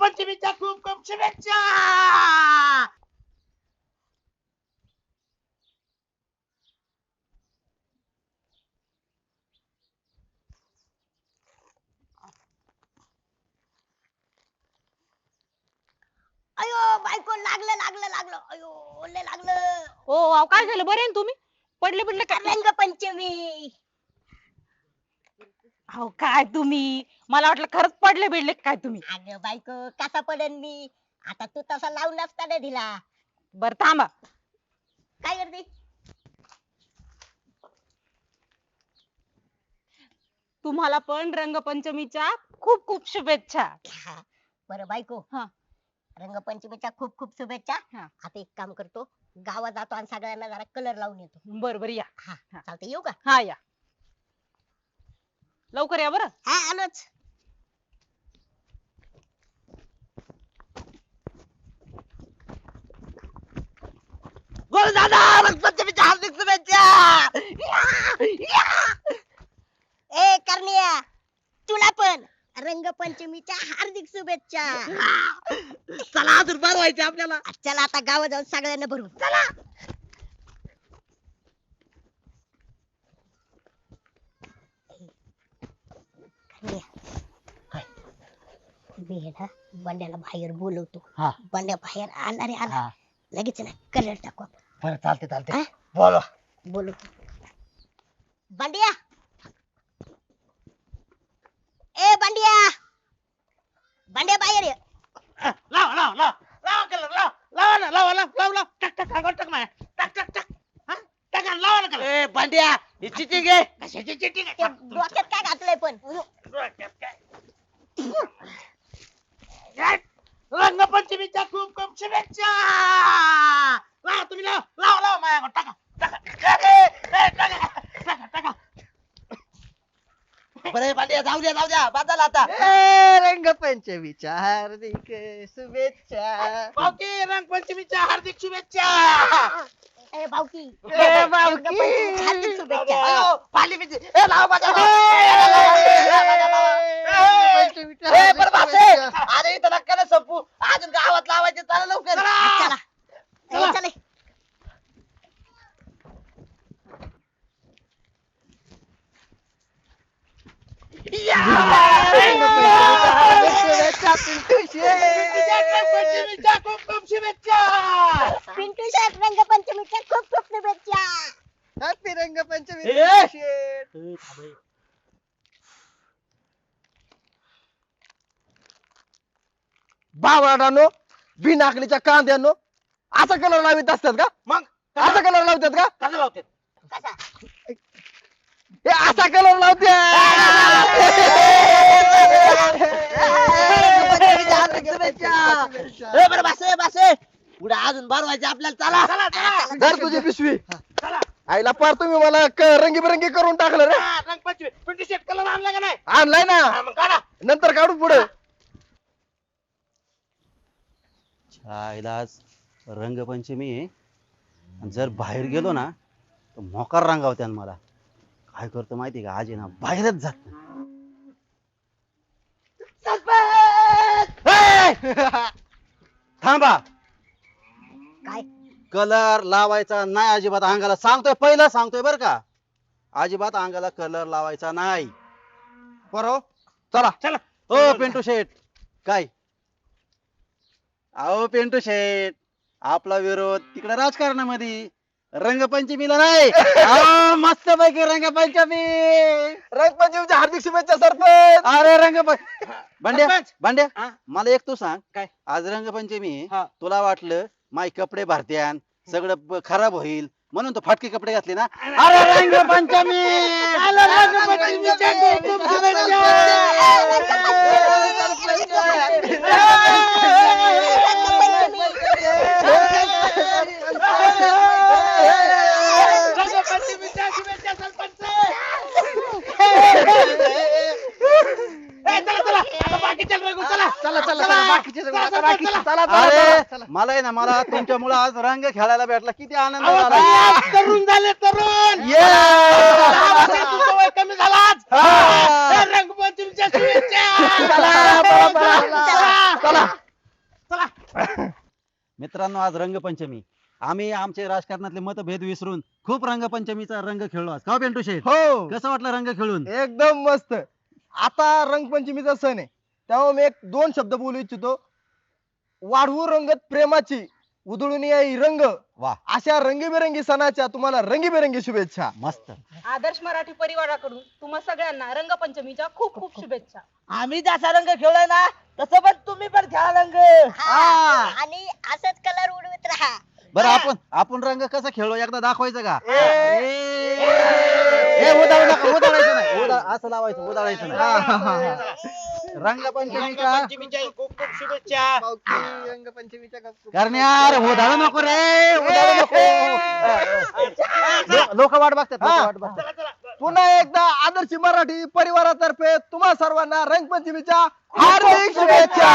रंगपंचमीच्या खूप खूप शुभेच्छा! अयो बायको लागलं लागलं लागलं. अयो लय लागलं. ओ अहो, काय झालं? बरे ना तुम्ही? पडले पडले काय रंगपंचमी अहो काय तुम्ही? मला वाटलं खरंच पडले बिडले काय तुम्ही? अगं बायको कसा पडन मी? आता तू तसा लावून असताना दिला. बर थांबा. काय करते? तुम्हाला पण रंगपंचमीच्या खूप खूप शुभेच्छा. हा, बरं बायको. हा. रंगपंचमीच्या खूप खूप शुभेच्छा. हा. आता एक काम करतो. गावात जातो आणि सगळ्यांना जरा कलर लावून येतो. बर बर या. चालते येऊ का? हा या. लवकर या बरं. हा आलोच. गोल दादा रंगपंचमीच्या हार्दिक शुभेच्छा! ए करण्या तुला पण. रंगपंचमीच्या हार्दिक शुभेच्छा. चला अजून बरं व्हायचे आपल्याला. चला आता गावात जाऊन सगळ्यांना भरू चला. मी आहे ना बंड्याला बाहेर बोलवतो. हा. बंड्या बाहेर आला रे आला. हा. लगेच ना कलर टाकू आपण. बरं चालते चालते हा? बोला. बोलवतो बंड्या! ए बंड्या! बंड्या बाहेर ये. लावा लावा लावा. लावा कलर लावा. लावा ना लावा लावा लावा लावा. टाक टाक अंगावर टाक माया. टाक टाक टाक. हा? टाक आणि लावा ना कलर. ए पांड्या ही चिटिंग आहे. कशाची चिटिंग ते डोक्यात काय घातलंय पण? रंगपंचमीच्या खूप खूप शुभेच्छा लावा तुम्ही लावा लावा लावा माया अंगावर टाका टाका ए, ए, टाका टाका टाका बरे पांड्या जाऊ द्या जाऊ द्या बाजाला आता रंगपंचमीच्या हार्दिक शुभेच्छा पावकी रंगपंचमीच्या हार्दिक शुभेच्छा ए भाऊकी ए, भाऊकी. रंगपंचमीच्या हार्दिक शुभेच्छा पाली बिजी. ए, लावा बाजा, लावा. ए, ए, लावा, लावा, लावा, लावा. रंगपंचमीच्या ए, हार्दिक बरं बासे. शुभेच्छा. अरे इथं नका ना संपू अजून गावात लावायचे चला लवकर चला चला. ए, चला रंगपंचमीच्या हार्दिक शुभेच्छा पिंटू शेठ. रंगपंचमीच्या खूप खूप शुभेच्छा हॅपी रंगपंचमी ए. पिंटू शेठ. बिनाकलीच्या कांद्यानो असा कलर लावित असतात का मग असा कलर लावतात का कसं लावते कसा हे असा कलर लावते ए बरं बासे बासे. पुढे अजून बार व्हायचे आपल्याला. चला. चला चला. धर तुझी पिशवी. चला. आईला पार तुम्ही मला रंगीबेरंगी करून टाकलं रे. हा, रंगपंचमी पिंटू शेट कलर आणला का नाही? आणलाय ना. हा, मग काढा. नंतर काढू पुढे. आईला आज रंगपंचमी आहे. आणि जर बाहेर गेलो ना तर मोकार रंगावत्यान मला. काय करतो माहिती का? आज ना बाहेरच जात नाही. थांबा. काय? कलर लावायचा नाही अजिबात अंगाला. सांगतोय पहिलं सांगतोय बर का. अजिबात अंगाला कलर लावायचा नाही. बरो चला. चला. हो पिंटू शेठ. काय? अहो पिंटू शेठ आपला विरोध तिकडे राजकारणामध्ये. रंगपंचमीला नाही. मस्त पैकी रंगपंचमी. रंगपंचमीच्या हार्दिक शुभेच्छा सरपंच. अरे रंग भांड्या सरपंच. भांड्या. हा? मला एक तू सांग. काय? आज रंगपंचमी. आहे. हा. तुला वाटलं माय कपडे भरत्यान सगळं ब- खराब होईल म्हणून तू फाटके कपडे घातले ना? अरे रंगपंचमी! आलं रंगपंचमीच्या खूप खूप शुभेच्छा रंगपंचमीच्या शुभेच्छा सरपंच ए, चला चला आता बाकीच्या रंगू चला चला चला चला. चला बाकीचे चला, आता चला, बाकीचे चला. चला चला अरे चला मला आहे ना मला तुमच्यामुळे आज रंग खेळायला भेटला. किती आनंद अहो, झाला. तरुण झाले तरुण. Yeah! दहा वर्षात तुमचं वय कमी झालं आज. हा. ए, रंगपंचमीच्या शुभेच्छा. चला, चला, चला. चला. चला. मित्रांनो आज रंगपंचमी. आम्ही आमचे राजकारणातले मतभेद विसरून खूप रंगपंचमीचा रंग खेळलो आज. का हो, पिंटू शेठ हो. कसं वाटलं रंग खेळून? एकदम मस्त. आता रंगपंचमीचा सण आहे. त्यामुळे मी एक दोन शब्द बोलू इच्छितो. वाढवू रंगत प्रेमाची उधळून येई रंग. वा. अशा रंगीबेरंगी सणाच्या तुम्हाला रंगीबेरंगी शुभेच्छा. मस्त. आदर्श मराठी परिवाराकडून तुम्हा सगळ्यांना रंगपंचमीच्या खूप खूप शुभेच्छा. आम्ही जसा रंग खेळलोय ना तसं पण तुम्ही पण खेळा रंग. हा आणि असंच कलर उडवीत राहा. बरं आपण आपण रंग कसा खेळलो? एकदा दाखवायचं का? ए, उदाळायचं नाही. असं लावायचं उदाळायचं नाही. हा, हा, हा, हा. रंगपंचमीच्या खूप खूप शुभेच्छा पावकी रंगपंचमीच्या गप्पा. करण्या उदाळ नको रे नको लोक वाट बघतात लोकं हा. वाट बघतात पुन्हा एकदा आदर्श मराठी परिवारातर्फे तुम्हा सर्वांना रंगपंचमीच्या हार्दिक शुभेच्छा